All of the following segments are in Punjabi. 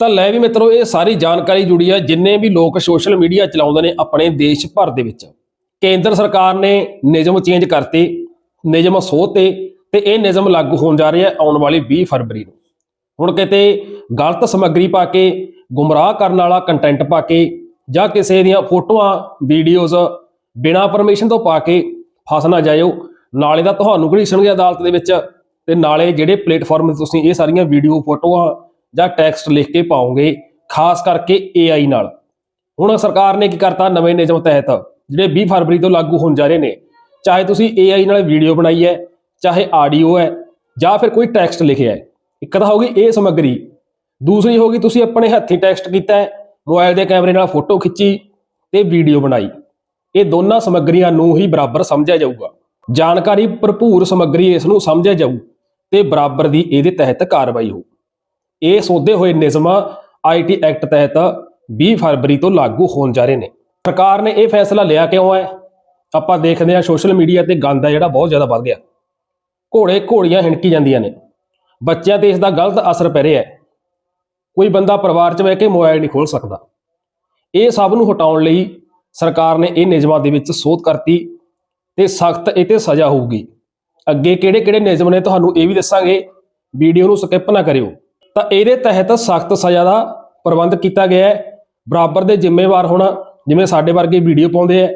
ਤਾਂ ਲੈ ਵੀ ਮਿੱਤਰੋ, ਇਹ ਸਾਰੀ ਜਾਣਕਾਰੀ ਜੁੜੀ ਹੈ ਜਿੰਨੇ ਵੀ ਲੋਕ ਸੋਸ਼ਲ ਮੀਡੀਆ ਚਲਾਉਂਦੇ ਨੇ ਆਪਣੇ ਦੇਸ਼ ਭਰ ਦੇ ਵਿੱਚ। ਕੇਂਦਰ ਸਰਕਾਰ ਨੇ ਨਿਯਮ ਚੇਂਜ ਕਰਤੇ, ਨਿਯਮ ਸੋਧਤੇ ਤੇ ਇਹ ਨਿਯਮ ਲਾਗੂ ਹੋਣ ਜਾ ਰਹੇ ਆ ਆਉਣ ਵਾਲੀ 20 ਫਰਵਰੀ ਨੂੰ। ਹੁਣ ਕਿਤੇ ਗਲਤ ਸਮੱਗਰੀ ਪਾ ਕੇ, ਗੁੰਮਰਾਹ ਕਰਨ ਵਾਲਾ ਕੰਟੈਂਟ ਪਾ ਕੇ ਜਾਂ ਕਿਸੇ ਦੀਆਂ ਫੋਟੋਆਂ ਵੀਡੀਓਜ਼ ਬਿਨਾਂ ਪਰਮਿਸ਼ਨ ਤੋਂ ਪਾ ਕੇ ਫਸ ਨਾ ਜਾਇਓ, ਨਾਲੇ ਤਾਂ ਤੁਹਾਨੂੰ ਘੜੀਸਣਗੇ ਅਦਾਲਤ ਦੇ ਵਿੱਚ ਤੇ ਨਾਲੇ ਜਿਹੜੇ ਪਲੇਟਫਾਰਮ ਤੇ ਤੁਸੀਂ ਇਹ ਸਾਰੀਆਂ ਵੀਡੀਓ ਫੋਟੋਆਂ ਜਾਂ ਟੈਕਸਟ ਲਿਖ ਕੇ ਪਾਓਗੇ, ਖਾਸ ਕਰਕੇ AI ਨਾਲ। ਹੁਣ ਸਰਕਾਰ ਨੇ ਕੀ ਕਰਤਾ, ਨਵੇਂ ਨਿਯਮ ਤਹਿਤ, ਜਿਹੜੇ 20 ਫਰਵਰੀ ਤੋਂ ਲਾਗੂ ਹੋਣ ਜਾ ਰਹੇ ਨੇ, ਚਾਹੇ ਤੁਸੀਂ AI ਨਾਲ ਵੀਡੀਓ ਬਣਾਈ ਹੈ, ਚਾਹੇ ਆਡੀਓ ਹੈ, ਜਾਂ ਫਿਰ ਕੋਈ ਟੈਕਸਟ ਲਿਖਿਆ ਹੈ। ਇੱਕ ਤਾਂ ਹੋਗੀ ਇਹ ਸਮੱਗਰੀ, ਦੂਸਰੀ ਹੋਗੀ ਤੁਸੀਂ ਆਪਣੇ ਹੱਥੀਂ ਟੈਕਸਟ ਕੀਤਾ ਹੈ ਮੋਬਾਈਲ ਦੇ ਕੈਮਰੇ ਨਾਲ ਫੋਟੋ ਖਿੱਚੀ ਤੇ ਵੀਡੀਓ ਬਣਾਈ। ਇਹ ਦੋਨਾਂ ਸਮੱਗਰੀਆਂ ਨੂੰ ਹੀ ਬਰਾਬਰ ਸਮਝਿਆ ਜਾਊਗਾ। ਜਾਣਕਾਰੀ ਭਰਪੂਰ ਸਮੱਗਰੀ ਇਸ ਨੂੰ ਸਮਝਿਆ ਜਾਊ ਤੇ ਬਰਾਬਰ ਦੀ ਇਹਦੇ ਤਹਿਤ ਕਾਰਵਾਈ ਹੋਊ। ਇਹ ਸੋਧੇ ਹੋਏ ਨਿਯਮ ਆਈਟੀ ਐਕਟ ਤਹਿਤ 20 ਫਰਵਰੀ ਤੋਂ ਲਾਗੂ ਹੋਣ ਜਾ ਰਹੇ ਨੇ। ਸਰਕਾਰ ਨੇ ਇਹ ਫੈਸਲਾ ਲਿਆ ਕਿਉਂ ਹੈ? ਆਪਾਂ ਦੇਖਦੇ ਹਾਂ ਸੋਸ਼ਲ ਮੀਡੀਆ ਤੇ ਗੰਦ ਹੈ ਜਿਹੜਾ ਬਹੁਤ ਜ਼ਿਆਦਾ ਵੱਧ ਗਿਆ। ਘੋੜੇ ਘੋੜੀਆਂ ਹਿਣਕੀ ਜਾਂਦੀਆਂ ਨੇ। ਬੱਚਿਆਂ ਤੇ ਇਸ ਦਾ ਗਲਤ ਅਸਰ ਪੈ ਰਿਹਾ ਹੈ। ਕੋਈ ਬੰਦਾ ਪਰਿਵਾਰ 'ਚ ਬਹਿ ਕੇ ਮੋਬਾਈਲ ਨਹੀਂ ਖੋਲ ਸਕਦਾ। ਇਹ ਸਭ ਨੂੰ ਹਟਾਉਣ ਲਈ ਸਰਕਾਰ ਨੇ ਇਹ ਨਿਯਮਾਂ ਦੇ ਵਿੱਚ ਸੋਧ ਕਰਤੀ ਤੇ ਸਖਤ ਇਹ ਤੇ ਸਜ਼ਾ ਹੋਊਗੀ। ਅੱਗੇ ਕਿਹੜੇ ਕਿਹੜੇ ਨਿਯਮ ਨੇ ਤੁਹਾਨੂੰ ਇਹ ਵੀ ਦੱਸਾਂਗੇ। ਵੀਡੀਓ ਨੂੰ ਸਕਿਪ ਨਾ ਕਰਿਓ। ਤਾਂ ਇਹਦੇ ਤਹਿਤ ਸਖਤ ਸਜ਼ਾ ਦਾ ਪ੍ਰਬੰਧ ਕੀਤਾ ਗਿਆ ਹੈ। ਬਰਾਬਰ ਦੇ ਜ਼ਿੰਮੇਵਾਰ ਹੋਣਾ ਜਿਵੇਂ ਸਾਡੇ ਵਰਗੇ ਵੀਡੀਓ ਪਾਉਂਦੇ ਆ,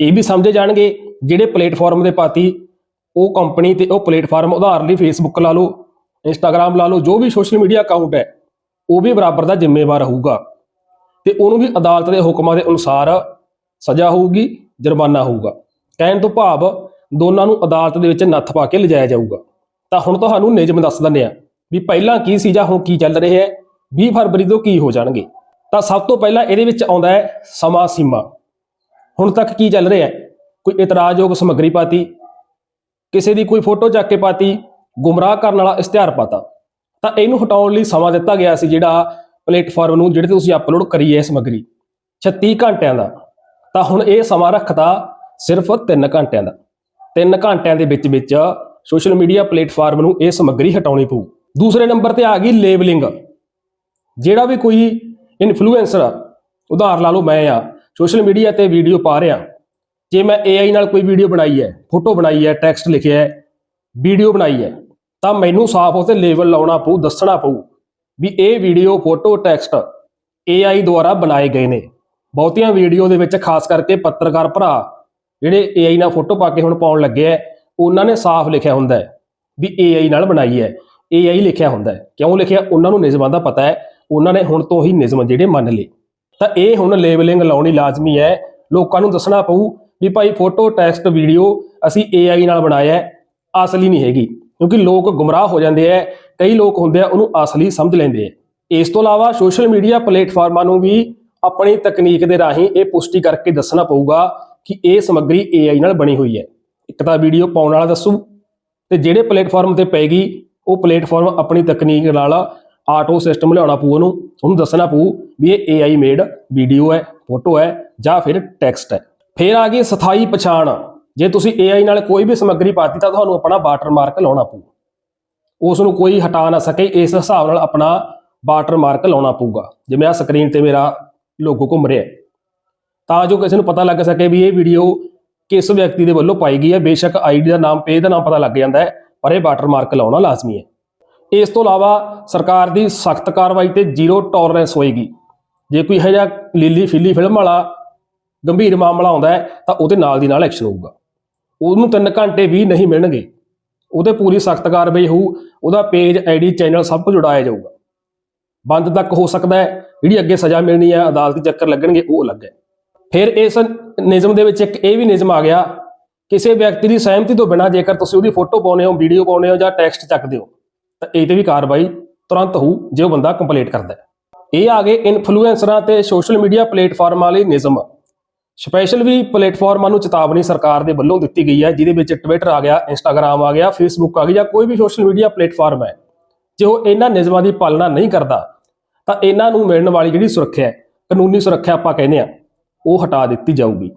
ਇਹ ਵੀ ਸਮਝੇ ਜਾਣਗੇ। ਜਿਹੜੇ ਪਲੇਟਫਾਰਮ ਦੇ ਪਾਤੀ, ਉਹ ਕੰਪਨੀ ਤੇ ਉਹ ਪਲੇਟਫਾਰਮ ਉਦਾਹਰਨ ਲਈ ਫੇਸਬੁੱਕ ਲਾ ਲਓ ਇੰਸਟਾਗ੍ਰam ਲਾ ਲਓ, ਜੋ ਵੀ ਸੋਸ਼ਲ ਮੀਡੀਆ ਅਕਾਊਂਟ ਹੈ, ਉਹ ਵੀ ਬਰਾਬਰ ਦਾ ਜ਼ਿੰਮੇਵਾਰ ਹੋਊਗਾ। ਤੇ ਉਹਨੂੰ ਵੀ ਅਦਾਲਤ ਦੇ ਹੁਕਮਾਂ ਦੇ ਅਨੁਸਾਰ ਸਜ਼ਾ ਹੋਊਗੀ, ਜੁਰਮਾਨਾ ਹੋਊਗਾ। ਕਹਿਣ ਤੋਂ ਭਾਵ ਦੋਨਾਂ ਨੂੰ ਅਦਾਲਤ ਦੇ ਵਿੱਚ ਨੱਥ ਪਾ ਕੇ ਲਿਜਾਇਆ ਜਾਊਗਾ। ਤਾਂ ਹੁਣ ਤੁਹਾਨੂੰ ਨਿਯਮ ਦੱਸ ਦਿੰਦੇ ਆ ਵੀ ਪਹਿਲਾਂ ਕੀ ਸੀ ਜਾਂ ਹੁਣ ਕੀ ਚੱਲ ਰਿਹਾ ਹੈ 20 ਫਰਵਰੀ ਤੋਂ ਕੀ ਹੋ ਜਾਣਗੇ। ਤਾਂ ਸਭ ਤੋਂ ਪਹਿਲਾਂ ਇਹਦੇ ਵਿੱਚ ਆਉਂਦਾ ਹੈ ਸਮਾਂ ਸੀਮਾ। ਹੁਣ ਤੱਕ ਕੀ ਚੱਲ ਰਿਹਾ ਹੈ? ਕੋਈ ਇਤਰਾਜ਼ਯੋਗ ਸਮੱਗਰੀ ਪਾਤੀ, ਕਿਸੇ ਦੀ ਕੋਈ ਫੋਟੋ ਚੱਕ ਕੇ ਪਾਤੀ, ਗੁੰਮਰਾਹ ਕਰਨ ਵਾਲਾ ਇਸ਼ਤਿਹਾਰ ਪਾਤਾ। ਤਾਂ ਇਹਨੂੰ ਹਟਾਉਣ ਲਈ ਸਮਾਂ ਦਿੱਤਾ ਗਿਆ ਸੀ ਜਿਹੜਾ ਪਲੇਟਫਾਰਮ ਨੂੰ ਜਿਹੜੇ ਤੇ ਤੁਸੀਂ ਅਪਲੋਡ ਕਰੀ ਹੈ ਸਮੱਗਰੀ 36 ਘੰਟਿਆਂ ਦਾ। ਤਾਂ ਹੁਣ ਇਹ ਸਮਾਂ ਰੱਖਤਾ ਸਿਰਫ 3 ਘੰਟਿਆਂ ਦਾ। 3 ਘੰਟਿਆਂ ਦੇ ਵਿੱਚ ਵਿੱਚ ਸੋਸ਼ਲ ਮੀਡੀਆ ਪਲੇਟਫਾਰਮ ਨੂੰ ਇਹ ਸਮੱਗਰੀ ਹਟਾਉਣੀ ਪਊ। ਦੂਸਰੇ ਨੰਬਰ ਤੇ ਆ ਗਈ ਲੇਬਲਿੰਗ। ਜਿਹੜਾ ਵੀ ਕੋਈ ਇਨਫਲੂਐਂਸਰ ਉਦਾਹਰਨ ਲਾ ਲਓ, ਮੈਂ ਆ, ਸੋਸ਼ਲ ਮੀਡੀਆ ਤੇ ਵੀਡੀਓ ਪਾ ਰਿਹਾ। ਜੇ ਮੈਂ AI ਨਾਲ ਕੋਈ ਵੀਡੀਓ ਬਣਾਈ ਹੈ, ਫੋਟੋ ਬਣਾਈ ਹੈ, ਟੈਕਸਟ ਲਿਖਿਆ ਹੈ, ਵੀਡੀਓ ਬਣਾਈ ਹੈ, ਤਾਂ ਮੈਨੂੰ ਸਾਫ਼ ਉਤੇ ਲੇਬਲ ਲਾਉਣਾ ਪਊ, ਦੱਸਣਾ ਪਊ ਵੀ ਇਹ ਵੀਡੀਓ, ਫੋਟੋ, ਟੈਕਸਟ AI ਦੁਆਰਾ ਬਣਾਏ ਗਏ ਨੇ। ਬਹੁਤੀਆਂ ਵੀਡੀਓ ਦੇ ਵਿੱਚ ਖਾਸ ਕਰਕੇ ਪੱਤਰਕਾਰ ਭਰਾ ਜਿਹੜੇ AI ਨਾਲ ਫੋਟੋ ਪਾ ਕੇ ਹੁਣ ਪਾਉਣ ਲੱਗੇ ਆ ਉਹਨਾਂ ਨੇ ਸਾਫ਼ ਲਿਖਿਆ ਹੁੰਦਾ ਹੈ ਵੀ AI ਨਾਲ ਬਣਾਈ ਹੈ। AI ਲਿਖਿਆ ਹੁੰਦਾ ਹੈ। ਕਿਉਂ ਲਿਖਿਆ? ਉਹਨਾਂ ਨੂੰ ਨਿਯਮਾਂ ਦਾ ਪਤਾ ਹੈ। ਉਹਨਾਂ ਨੇ ਹੁਣ ਤੋਂ ਹੀ ਨਿਯਮ ਜਿਹੜੇ ਮੰਨ ਲਏ। ਤਾਂ ਇਹ ਹੁਣ ਲੇਬਲਿੰਗ ਲਾਉਣੀ ਲਾਜ਼ਮੀ ਹੈ। ਲੋਕਾਂ ਨੂੰ ਦੱਸਣਾ ਪਊ ਵੀ ਭਾਈ ਫੋਟੋ ਟੈਕਸਟ ਵੀਡੀਓ ਅਸੀਂ AI ਨਾਲ ਬਣਾਇਆ ਹੈ। ਅਸਲੀ ਨਹੀਂ ਹੈਗੀ। ਕਿਉਂਕਿ ਲੋਕ ਗੁੰਮਰਾਹ ਹੋ ਜਾਂਦੇ ਆ ਕਈ ਲੋਕ ਹੁੰਦੇ ਆ, ਉਹਨੂੰ ਅਸਲੀ ਸਮਝ ਲੈਂਦੇ ਆ ਇਸ ਤੋਂ ਇਲਾਵਾ ਸੋਸ਼ਲ ਮੀਡੀਆ ਪਲੇਟਫਾਰਮਾਂ ਨੂੰ ਵੀ ਆਪਣੀ ਤਕਨੀਕ ਦੇ ਰਾਹੀਂ ਇਹ ਪੁਸ਼ਟੀ ਕਰਕੇ ਦੱਸਣਾ ਪਊਗਾ ਕਿ ਇਹ ਸਮੱਗਰੀ AI ਨਾਲ ਬਣੀ ਹੋਈ ਹੈ। ਇੱਕ ਤਾਂ ਵੀਡੀਓ ਪਾਉਣ ਵਾਲਾ ਦੱਸੂ ਤੇ ਜਿਹੜੇ ਪਲੇਟਫਾਰਮ ਤੇ ਪੈਗੀ ਉਹ ਪਲੇਟਫਾਰਮ ਆਪਣੀ ਤਕਨੀਕ ਨਾਲ ਆਟੋ ਸਿਸਟਮ ਲਿਆਉਣਾ ਪਊ ਉਹਨੂੰ ਉਹਨੂੰ ਦੱਸਣਾ ਪਊ ਵੀ ਇਹ AI ਮੇਡ ਵੀਡੀਓ ਹੈ ਫੋਟੋ ਹੈ ਜਾਂ ਫਿਰ ਟੈਕਸਟ ਹੈ। ਫਿਰ ਆ ਗਈ ਸਥਾਈ ਪਛਾਣ। ਜੇ ਤੁਸੀਂ AI ਨਾਲ ਕੋਈ ਵੀ ਸਮੱਗਰੀ ਪਾਤੀ ਤਾਂ ਤੁਹਾਨੂੰ ਆਪਣਾ ਵਾਟਰਮਾਰਕ ਲਾਉਣਾ ਪਊ। ਉਸ ਨੂੰ ਕੋਈ ਹਟਾ ਨਾ ਸਕੇ, ਇਸ ਹਿਸਾਬ ਨਾਲ ਆਪਣਾ ਵਾਟਰਮਾਰਕ ਲਾਉਣਾ ਪਊਗਾ। ਜਿਵੇਂ ਆ ਸਕਰੀਨ ਤੇ ਮੇਰਾ ਲੋਗੋ ਘੁੰਮ ਰਿਹਾ ਤਾਂ ਜੋ ਕਿਸੇ ਨੂੰ ਪਤਾ ਲੱਗ ਸਕੇ ਵੀ ਇਹ ਵੀਡੀਓ ਕਿਸ ਵਿਅਕਤੀ ਦੇ ਵੱਲੋਂ ਪਾਈ ਗਈ ਹੈ, ਬੇਸ਼ੱਕ ਆਈਡੀ ਦਾ ਨਾਮ ਪੇਜ ਦਾ ਨਾਮ ਪਤਾ ਲੱਗ ਜਾਂਦਾ ਹੈ। ਪਰ ਇਹ ਵਾਟਰਮਾਰਕ ਲਾਉਣਾ ਲਾਜ਼ਮੀ ਹੈ। ਇਸ ਤੋਂ ਇਲਾਵਾ ਸਰਕਾਰ ਦੀ ਸਖਤ ਕਾਰਵਾਈ ਤੇ ਜ਼ੀਰੋ ਟੋਲਰੈਂਸ ਹੋਏਗੀ। ਜੇ ਕੋਈ ਇਹੋ ਜਿਹਾ ਲੀਲੀ ਫਿੱਲੀ ਫਿਲਮ ਵਾਲਾ ਗੰਭੀਰ ਮਾਮਲਾ ਆਉਂਦਾ ਹੈ, ਤਾਂ ਉਹਦੇ ਨਾਲ ਦੀ ਨਾਲ ਐਕਸ਼ਨ ਹੋਊਗਾ। ਉਹਨੂੰ 3 ਘੰਟੇ ਵੀ ਨਹੀਂ ਮਿਲਣਗੇ। ਉਹਦੇ ਪੂਰੀ ਸਖਤ ਕਾਰਵਾਈ ਹੋਊ, ਉਹਦਾ ਪੇਜ ਆਈਡੀ ਚੈਨਲ ਸਭ ਕੁਝ ਉਡਾਇਆ ਜਾਊਗਾ। ਬੰਦ ਤੱਕ ਹੋ ਸਕਦਾ ਹੈ, ਜਿਹੜੀ ਅੱਗੇ ਸਜ਼ਾ ਮਿਲਣੀ ਹੈ, ਅਦਾਲਤੀ ਚੱਕਰ ਲੱਗਣਗੇ, ਉਹ ਅਲੱਗ ਹੈ। ਫਿਰ ਇਸ ਨਿਯਮ ਦੇ ਵਿੱਚ ਇੱਕ ਇਹ ਵੀ ਨਿਯਮ ਆ ਗਿਆ ਕਿਸੇ ਵਿਅਕਤੀ ਦੀ ਸਹਿਮਤੀ ਤੋਂ ਬਿਨਾਂ ਜੇਕਰ ਤੁਸੀਂ ਉਹਦੀ ਫੋਟੋ ਪਾਉਨੇ ਹੋ, ਵੀਡੀਓ ਪਾਉਨੇ ਹੋ ਜਾਂ ਟੈਕਸਟ ਚੱਕਦੇ ਹੋ, ਤਾਂ ਇਹ ਤੇ ਵੀ ਕਾਰਵਾਈ ਤੁਰੰਤ ਹੋਊ ਜੇ ਉਹ ਬੰਦਾ ਕੰਪਲੀਟ ਕਰਦਾ ਹੈ। ਇਹ ਆ ਗਏ ਇਨਫਲੂਐਂਸਰਾਂ ਤੇ ਸੋਸ਼ਲ ਮੀਡੀਆ ਪਲੇਟਫਾਰਮਾਂ ਲਈ ਨਿਯਮ। ਸਪੈਸ਼ਲ ਵੀ ਪਲੇਟਫਾਰਮਾਂ ਨੂੰ ਚੇਤਾਵਨੀ ਸਰਕਾਰ ਦੇ ਵੱਲੋਂ ਦਿੱਤੀ ਗਈ ਹੈ, ਜਿਹਦੇ ਵਿੱਚ ਟਵਿੱਟਰ ਆ ਗਿਆ ਇੰਸਟਾਗ੍ਰam ਆ ਗਿਆ ਫੇਸਬੁੱਕ ਆ ਗਿਆ ਜਾਂ ਕੋਈ ਵੀ ਸੋਸ਼ਲ ਮੀਡੀਆ ਪਲੇਟਫਾਰਮ ਹੈ, ਜੇ ਉਹ ਇਹਨਾਂ ਨਿਯਮਾਂ ਦੀ ਪਾਲਣਾ ਨਹੀਂ ਕਰਦਾ, ਤਾਂ ਇਹਨਾਂ ਨੂੰ ਮਿਲਣ ਵਾਲੀ ਜਿਹੜੀ ਸੁਰੱਖਿਆ ਹੈ, ਕਾਨੂੰਨੀ ਸੁਰੱਖਿਆ ਆਪਾਂ ਕਹਿੰਦੇ ਆ ਉਹ ਹਟਾ ਦਿੱਤੀ ਜਾਊਗੀ।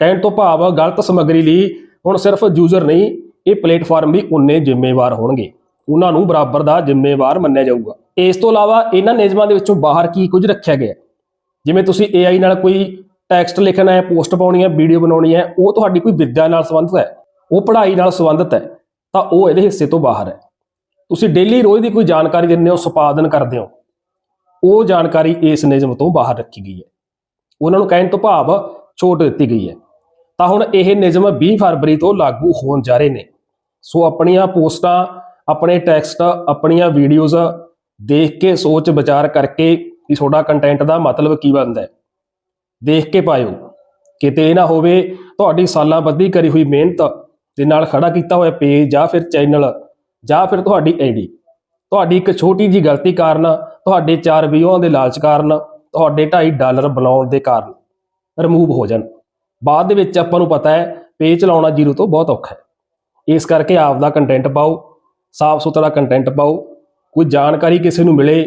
ਕਹਿਣ ਤੋਂ ਭਾਵ ਗਲਤ ਸਮੱਗਰੀ ਲਈ ਹੁਣ ਸਿਰਫ ਯੂਜ਼ਰ ਨਹੀਂ, ਇਹ ਪਲੇਟਫਾਰਮ ਵੀ ਉਨੇ ਜ਼ਿੰਮੇਵਾਰ ਹੋਣਗੇ। ਉਹਨਾਂ ਨੂੰ ਬਰਾਬਰ ਦਾ ਜ਼ਿੰਮੇਵਾਰ ਮੰਨਿਆ ਜਾਊਗਾ। ਇਸ ਤੋਂ ਇਲਾਵਾ ਇਹਨਾਂ ਨਿਯਮਾਂ ਦੇ ਵਿੱਚੋਂ ਬਾਹਰ ਕੀ ਕੁਝ ਰੱਖਿਆ ਗਿਆ? ਜਿਵੇਂ ਤੁਸੀਂ AI ਨਾਲ ਕੋਈ ਟੈਕਸਟ ਲਿਖਣਾ ਹੈ ਪੋਸਟ ਪਾਉਣੀ ਹੈ ਵੀਡੀਓ ਬਣਾਉਣੀ ਹੈ, ਉਹ ਤੁਹਾਡੀ ਕੋਈ ਵਿੱਦਿਆ ਨਾਲ ਸੰਬੰਧਿਤ ਹੈ, ਉਹ ਪੜ੍ਹਾਈ ਨਾਲ ਸੰਬੰਧਿਤ ਹੈ, ਤਾਂ ਉਹ ਇਹਦੇ ਹਿੱਸੇ ਤੋਂ ਬਾਹਰ ਹੈ। ਤੁਸੀਂ ਡੇਲੀ ਰੋਜ਼ ਦੀ ਕੋਈ ਜਾਣਕਾਰੀ ਦਿੰਦੇ ਹੋ, ਸੰਪਾਦਨ ਕਰਦੇ ਹੋ, ਉਹ ਜਾਣਕਾਰੀ ਇਸ ਨਿਯਮ ਤੋਂ ਬਾਹਰ ਰੱਖੀ ਗਈ ਹੈ। ਉਹਨਾਂ ਨੂੰ ਕਹਿਣ ਤੋਂ ਭਾਵ ਛੋਟ ਦਿੱਤੀ ਗਈ ਹੈ। ਤਾਂ ਹੁਣ ਇਹ ਨਿਯਮ 20 ਫਰਵਰੀ ਤੋਂ ਲਾਗੂ ਹੋਣ ਜਾ ਰਹੇ ਨੇ। ਸੋ ਆਪਣੀਆਂ ਪੋਸਟਾਂ, ਆਪਣੇ ਟੈਕਸਟ, ਆਪਣੀਆਂ ਵੀਡੀਓਜ਼ ਦੇਖ ਕੇ ਸੋਚ ਵਿਚਾਰ ਕਰਕੇ ਵੀ ਤੁਹਾਡਾ ਕੰਟੈਂਟ ਦਾ ਮਤਲਬ ਕੀ ਬਣਦਾ ਹੈ। ਦੇਖ ਕੇ ਪਾਇਓ। ਕਿਤੇ ਇਹ ਨਾ ਹੋਵੇ ਤੁਹਾਡੀ ਸਾਲਾਂ ਬੱਧੀ ਕਰੀ ਹੋਈ ਮਿਹਨਤ ਦੇ ਨਾਲ ਖੜਾ ਕੀਤਾ ਹੋਇਆ ਪੇਜ ਜਾਂ ਫਿਰ ਚੈਨਲ ਜਾਂ ਫਿਰ ਤੁਹਾਡੀ ਆਈਡੀ ਤੁਹਾਡੀ ਇੱਕ ਛੋਟੀ ਜੀ ਗਲਤੀ ਕਾਰਨ, ਤੁਹਾਡੇ 4 ਵਿਊਆਂ ਦੇ ਲਾਲਚ ਕਾਰਨ, ਤੁਹਾਡੇ 2.5 ਡਾਲਰ ਬਣਾਉਣ ਦੇ ਕਾਰਨ ਰਿਮੂਵ ਹੋ ਜਾਣ। ਬਾਅਦ ਦੇ ਵਿੱਚ ਆਪਾਂ ਨੂੰ ਪਤਾ ਹੈ ਪੇਜ ਚਲਾਉਣਾ ਜ਼ੀਰੋ ਤੋਂ ਬਹੁਤ ਔਖਾ ਹੈ। ਇਸ ਕਰਕੇ ਆਪ ਦਾ ਕੰਟੈਂਟ ਪਾਓ, ਸਾਫ਼ ਸੁਥਰਾ ਕੰਟੈਂਟ ਪਾਓ, ਕੋਈ ਜਾਣਕਾਰੀ ਕਿਸੇ ਨੂੰ ਮਿਲੇ,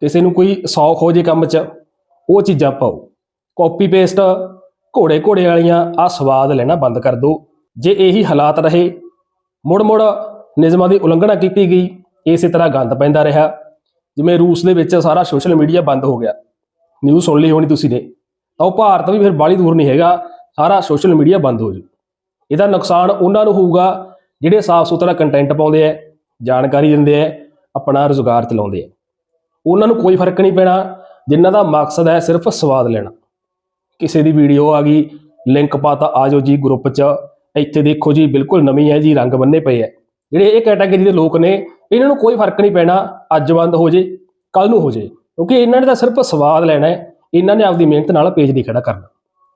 ਕਿਸੇ ਨੂੰ ਕੋਈ ਸੌਖ ਹੋ ਜੇ ਕੰਮ 'ਚ, ਉਹ ਚੀਜ਼ਾਂ ਪਾਓ। ਕਾਪੀ ਪੇਸਟ ਘੋੜੇ ਘੋੜੇ ਵਾਲੀਆਂ ਆ ਸਵਾਦ ਲੈਣਾ ਬੰਦ ਕਰ ਦਿਓ। ਜੇ ਇਹੀ ਹਾਲਾਤ ਰਹੇ, ਮੁੜ ਮੁੜ ਨਿਯਮਾਂ ਦੀ ਉਲੰਘਣਾ ਕੀਤੀ ਗਈ, ਇਸੇ ਤਰ੍ਹਾਂ ਗੰਦ ਪੈਂਦਾ ਰਿਹਾ। ਜਿਵੇਂ ਰੂਸ ਦੇ ਵਿੱਚ ਸਾਰਾ ਸੋਸ਼ਲ ਮੀਡੀਆ ਬੰਦ ਹੋ ਗਿਆ। ਨਿਊਜ਼ ਸੁਣ ਲਈ ਹੋਣੀ ਤੁਸੀਂ ਨੇ। ਤਾਂ ਉਹ ਭਾਰਤ ਵੀ ਫਿਰ ਬਾਲੀ ਦੂਰ ਨਹੀਂ ਹੈਗਾ। ਸਾਰਾ ਸੋਸ਼ਲ ਮੀਡੀਆ ਬੰਦ ਹੋ ਜੂ ਇਹਦਾ ਨੁਕਸਾਨ ਉਹਨਾਂ ਨੂੰ ਹੋਊਗਾ ਜਿਹੜੇ ਸਾਫ਼ ਸੁਥਰਾ ਕੰਟੈਂਟ ਪਾਉਂਦੇ ਆ, ਜਾਣਕਾਰੀ ਦਿੰਦੇ ਆ, ਆਪਣਾ ਰੁਜ਼ਗਾਰ ਚਲਾਉਂਦੇ ਆ। ਉਹਨਾਂ ਨੂੰ ਕੋਈ ਫ਼ਰਕ ਨਹੀਂ ਪੈਣਾ, ਜਿਨ੍ਹਾਂ ਦਾ ਮਕਸਦ ਹੈ ਸਿਰਫ ਸਵਾਦ ਲੈਣਾ। ਕਿਸੇ ਦੀ ਵੀਡੀਓ ਆ ਗਈ ਲਿੰਕ ਪਾਤਾ ਆਜੋ ਜੀ ਗਰੁੱਪ 'ਚ, ਇੱਥੇ ਦੇਖੋ ਜੀ, ਬਿਲਕੁਲ ਨਵੀਂ ਹੈ ਜੀ, ਰੰਗ ਬੰਨੇ ਪਏ ਆ। ਜਿਹੜੇ ਇਹ ਕੈਟਾਗਰੀ ਦੇ ਲੋਕ ਨੇ, ਇਹਨਾਂ ਨੂੰ ਕੋਈ ਫ਼ਰਕ ਨਹੀਂ ਪੈਣਾ, ਅੱਜ ਬੰਦ ਹੋ ਜੇ ਕੱਲ ਨੂੰ ਹੋ ਜੇ, ਕਿਉਂਕਿ ਇਹਨਾਂ ਨੇ ਤਾਂ ਸਿਰਫ ਸਵਾਦ ਲੈਣਾ ਹੈ, ਇਹਨਾਂ ਨੇ ਆਪਦੀ ਮਿਹਨਤ ਨਾਲ ਪੇਜ ਨਹੀਂ ਖੜਾ ਕਰਨਾ।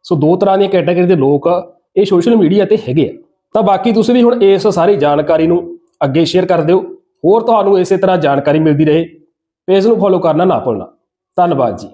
ਸੋ ਦੋ ਤਰ੍ਹਾਂ ਦੀਆਂ ਕੈਟਾਗਰੀ ਦੇ ਲੋਕ ਇਹ ਸੋਸ਼ਲ ਮੀਡੀਆ ਤੇ ਹੈਗੇ ਆ। ਤਾਂ ਬਾਕੀ ਤੁਸੀਂ ਵੀ ਹੁਣ ਇਸ ਸਾਰੀ ਜਾਣਕਾਰੀ ਨੂੰ ਅੱਗੇ ਸ਼ੇਅਰ ਕਰ ਦਿਓ। ਹੋਰ ਤੁਹਾਨੂੰ ਇਸੇ ਤਰ੍ਹਾਂ ਜਾਣਕਾਰੀ ਮਿਲਦੀ ਰਹੇ। ਪੇਜ ਨੂੰ ਫੋਲੋ ਕਰਨਾ ਨਾ ਭੁੱਲਣਾ। ਧੰਨਵਾਦ ਜੀ।